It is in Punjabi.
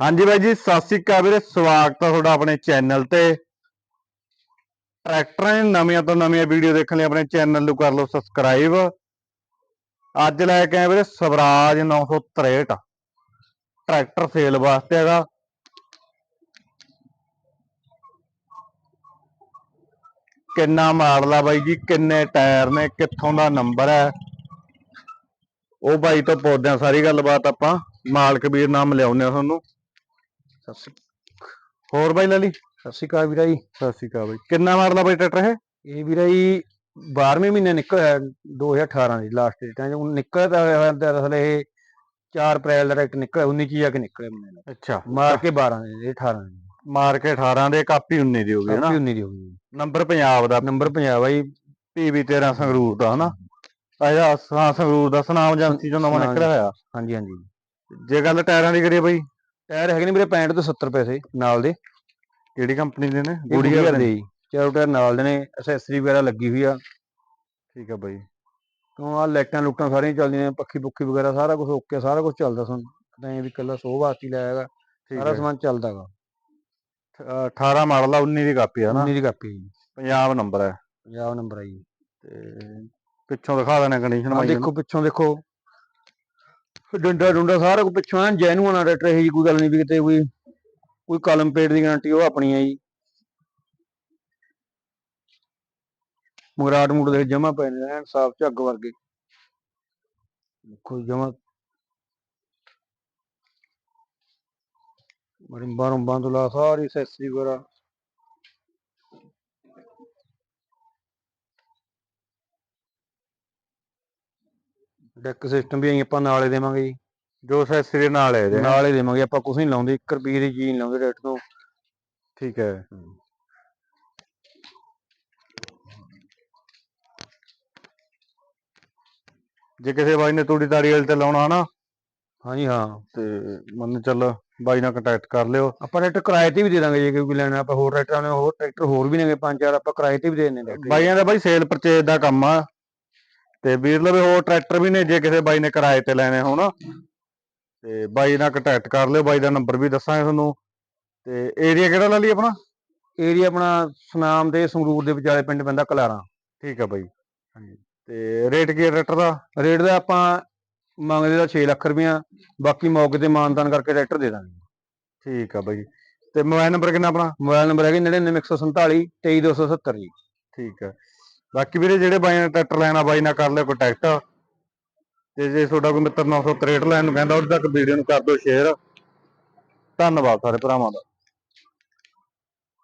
ਹਾਂਜੀ ਬਾਈ ਜੀ, ਸਤਿ ਸ੍ਰੀ ਅਕਾਲ ਵੀਰੇ, ਸਵਾਗਤ ਹੈ ਤੁਹਾਡਾ ਆਪਣੇ ਚੈਨਲ ਤੇ। ਟਰੈਕਟਰਾਂ ਦੀਆਂ ਨਵੀਆਂ ਤੋਂ ਨਵੀਆਂ ਵੀਡੀਓ ਦੇਖਣ ਲਈ ਆਪਣੇ ਚੈਨਲ ਨੂੰ ਕਰ ਲਓ ਸਬਸਕ੍ਰਾਈਬ। ਅੱਜ ਲੈ ਕੇ ਆਏ ਵੀਰੇ ਸਵਰਾਜ 963 ਟਰੈਕਟਰ ਸੇਲ ਵਾਸਤੇ ਹੈਗਾ। ਕਿੰਨਾ ਮਾਡਲ ਆ ਬਾਈ ਜੀ, ਕਿੰਨੇ ਟਾਇਰ ਨੇ, ਕਿੱਥੋਂ ਦਾ ਨੰਬਰ ਹੈ। ਉਹ ਬਾਈ ਤੋਂ ਪੁੱਛਦੇ ਆ ਸਾਰੀ ਗੱਲਬਾਤ ਆਪਾਂ। ਮਾਲਕ ਵੀਰ ਨਾਮ ਲਿਆਉਂਦੇ ਆ ਤੁਹਾਨੂੰ। ਸਤਿ ਸ਼੍ਰੀ ਹੋਰ ਬਾਈ ਲੈ ਲਈ ਸਤਿ ਸ਼੍ਰੀ ਅਕਾਲ ਵੀਰਾ ਜੀ। ਸਤਿ ਸ਼੍ਰੀ ਅਕਾਲ ਬਾਈ। ਕਿੰਨਾ ਮਾਡਲ ਆ ਬਾਈ ਟਰੈਕਟਰ ਇਹ? ਇਹ ਵੀਰਾ ਜੀ 12ਵੇਂ ਮਹੀਨੇ ਨਿਕਲਿਆ 2018 ਦੀ ਲਾਸਟ ਡੇਟ ਹੈ ਹੁਣ ਨਿਕਲਿਆ ਤਾਂ ਹੋਇਆ ਦਰਅਸਲ ਇਹ 4 ਅਪ੍ਰੈਲ ਦਾ ਡਾਇਰੈਕਟ ਨਿਕਲਿਆ 19 ਚ ਜਾ ਕੇ ਨਿਕਲਿਆ ਮਹੀਨੇ ਦਾ। ਅੱਛਾ। ਮਾਰ ਕੇ 12 ਦੇ 18 ਦੇ। ਮਾਰ ਕੇ 18 ਦੇ ਕਾਪੀ 19 ਦੀ ਹੋ ਗਈ ਨਾ ਕਾਪੀ 19 ਦੀ ਹੋ ਗਈ। ਨੰਬਰ ਪੰਜਾਬ ਦਾ। ਨੰਬਰ ਪੰਜਾਬ ਆ ਜੀ ਪੀਵੀ 13 ਸੰਗਰੂਰ ਦਾ ਹਨਾ? ਆਇਆ ਸੰਗਰੂਰ ਦਾ ਸੁਨਾਮ ਏਜੰਸੀ ਚੋਂ ਨਵਾਂ ਨਿਕਲਿਆ ਹੋਇਆ। ਹਾਂਜੀ ਹਾਂਜੀ। ਜੇ ਗੱਲ ਟਾਇਰਾਂ ਦੀ ਕਰੀਏ ਬਾਈ ਟਾਇਰ ਹੈਗੇ ਨੇ ਵੀਰੇ 65 ਤੋਂ 70 ਪੈਸੇ ਨਾਲ ਦੇ। ਕਿਹੜੀ ਕੰਪਨੀ ਦੇ ਨੇ? ਗੁੜੀਆ ਦੇ ਜੀ। ਚਾਰੋ ਟਾਇਰ ਨਾਲ ਦੇ ਨੇ ਐਕਸੈਸਰੀ ਵਗੈਰਾ ਲੱਗੀ ਹੋਈ ਆ। ਠੀਕ ਆ ਬਾਈ। ਕਿਉਂ ਆ ਲਾਈਟਾਂ ਲੁੱਟਾਂ ਸਾਰੀਆਂ ਚੱਲਦੀਆਂ ਨੇ ਪੱਖੀ ਪੁੱਖੀ ਵਗੈਰਾ ਸਾਰਾ ਕੁਝ ਓਕੇ ਸਾਰਾ ਕੁਝ ਚੱਲਦਾ ਸਾਨੂੰ। ਤਾਂ ਇਹ ਵੀ ਕੱਲਾ ਸੋਹ ਵਾਸਤੇ ਹੀ ਲਾਇਆ ਹੈਗਾ ਸਾਰਾ ਹੈ ਸਮਾਨ ਚੱਲਦਾਗਾ 18 ਮਾਡਲ ਆ 19 ਦੀ ਕਾਪੀ ਆ ਨਾ। 19 ਦੀ ਕਾਪੀ ਜੀ। ਪੰਜਾਬ ਨੰਬਰ ਹੈ ਪੰਜਾਬ ਨੰਬਰ ਆ ਜੀ। ਤੇ ਪਿੱਛੋਂ ਦਿਖਾ ਦੇਣਾ ਕੰਡੀਸ਼ਨ ਹਾਂ ਦੇਖੋ ਪਿੱਛੋਂ ਦੇਖੋ। ਡੰਡਾ ਡੁੰਡਾ ਸਾਰਾ ਕੁਝ ਪਿੱਛੋਂ ਐ ਜੈਨੂਅਨ ਆ ਟਰੈਕਟਰ ਇਹ ਜੀ ਕੋਈ ਗੱਲ ਨਹੀਂ ਵੀ ਕਿਤੇ ਕੋਈ ਕੋਈ ਕਲਮ ਪੇਟ ਦੀ ਗਾਰੰਟੀ ਉਹ ਆਪਣੀ ਹੈ ਜੀ। ਮਗਰਾਟ ਮੂਡ ਦੇ ਜਮਾ ਪਏ ਨੇ ਐਨ ਸਾਫ਼ ਝੱਗ ਵਰਗੇ। ਕੋਈ ਜਮਾ ਮਰੀ ਬਾਹਰੋਂ ਬੰਦ ਲਾ ਸਾਰੀ ਸੈਸਰੀ ਵਗੈਰਾ। ਡੈਕ ਸਿਸਟਮ ਵੀ ਅਸੀਂ ਆਪਾਂ ਨਾਲੇ ਦੇਵਾਂਗੇ ਜੀ। ਜੋ ਸੈਸਰੀ ਨਾਲ ਹੈ ਇਹਦੇ। ਨਾਲ ਦੇਵਾਂਗੇ ਆਪਾਂ ਕੁਝ ਨਹੀਂ ਲਾਉਂਦੇ 1 ਰੁਪਏ ਦੀ ਚੀਜ਼ ਲਾਉਂਦੇ ਰੇਟ ਤੋਂ। ਠੀਕ ਹੈ। ਜੇ ਕਿਸੇ ਬਾਈ ਨੇ ਤੂੜੀ ਤਾੜੀ ਵਾਲੇ ਤੇ ਲਾਉਣਾ ਹਨਾ ਹਾਂਜੀ ਹਾਂ। ਤੇ ਮੰਨ ਚੱਲ ਬਾਈ ਨਾਲ ਕੰਟੈਕਟ ਕਰ ਲਿਓ। ਆਪਾਂ ਰੇਟ ਕਿਰਾਏ ਤੇ ਵੀ ਦੇ ਦਾਂਗੇ ਜੇ ਕੋਈ ਲੈਣਾ ਆਪਾਂ ਹੋਰ ਰੇਟਾਂ ਨੇ ਹੋਰ ਟਰੈਕਟਰ ਹੋਰ ਵੀ ਨੇਗੇ ਪੰਜ ਚਾਰ ਆਪਾਂ ਕਿਰਾਏ ਤੇ ਵੀ ਦੇ ਦਿੰਦੇ ਨੇ ਬਾਈਆਂ ਦਾ ਬਾਈ ਸੇਲ ਪਰਚੇਜ ਦਾ ਕੰਮ ਆ। ਤੇ ਵੀਰ ਲਵੇ ਹੋਰ ਟਰੈਕਟਰ ਵੀ ਨੇ ਜੇ ਕਿਸੇ ਬਾਈ ਨੇ ਕਿਰਾਏ ਤੇ ਲੈਣੇ ਹੋਣ। ਤੇ ਬਾਈ ਨਾਲ ਕੰਟੈਕਟ ਕਰ ਲਿਓ ਬਾਈ ਦਾ ਨੰਬਰ ਵੀ ਦੱਸਾਂਗੇ ਤੁਹਾਨੂੰ। ਤੇ ਏਰੀਆ ਕਿਹੜਾ ਲਾ ਲਈ ਆਪਣਾ? ਏਰੀਆ ਆਪਣਾ ਸੁਨਾਮ ਤੇ ਸੰਗਰੂਰ ਦੇ ਵਿਚਾਲੇ ਪਿੰਡ ਪੈਂਦਾ ਕਲਾਰਾਂ। ਠੀਕ ਆ ਬਾਈ। ਤੇ ਰੇਟ ਕੀ ਟਰੈਕਟਰ ਦਾ? ਰੇਟ ਦਾ ਆਪਾਂ ਮੰਗਦੇ ਦਾ 6 ਲੱਖ ਰੁਪਇਆ ਬਾਕੀ ਮੌਕੇ ਤੇ ਮਾਨਦਾਨ ਕਰਕੇ ਟਰੈਕਟਰ ਦੇ ਦਾਂਗੇ। ਠੀਕ ਆ ਬਾਈ। ਤੇ ਮੋਬਾਈਲ ਨੰਬਰ ਕਿੰਨਾ ਆਪਣਾ? ਮੋਬਾਈਲ ਨੰਬਰ ਹੈਗੇ 99147 23270 ਜੀ। ਠੀਕ ਆ। ਬਾਕੀ ਵੀਰੇ ਜਿਹੜੇ ਬਾਈ ਨੇ ਟਰੈਕਟਰ ਲੈਣਾ, ਬਾਈ ਨਾਲ ਕਰ ਲਿਓ ਕੰਟੈਕਟ ਤੇ ਜੇ ਤੁਹਾਡਾ ਕੋਈ ਮਿੱਤਰ 963 ਲੈਣ ਨੂੰ ਕਹਿੰਦਾ, ਉਹਦੇ ਤੱਕ ਵੀਡੀਓ ਨੂੰ ਕਰ ਦਿਓ ਸ਼ੇਅਰ ਧੰਨਵਾਦ ਸਾਰੇ ਭਰਾਵਾਂ ਦਾ।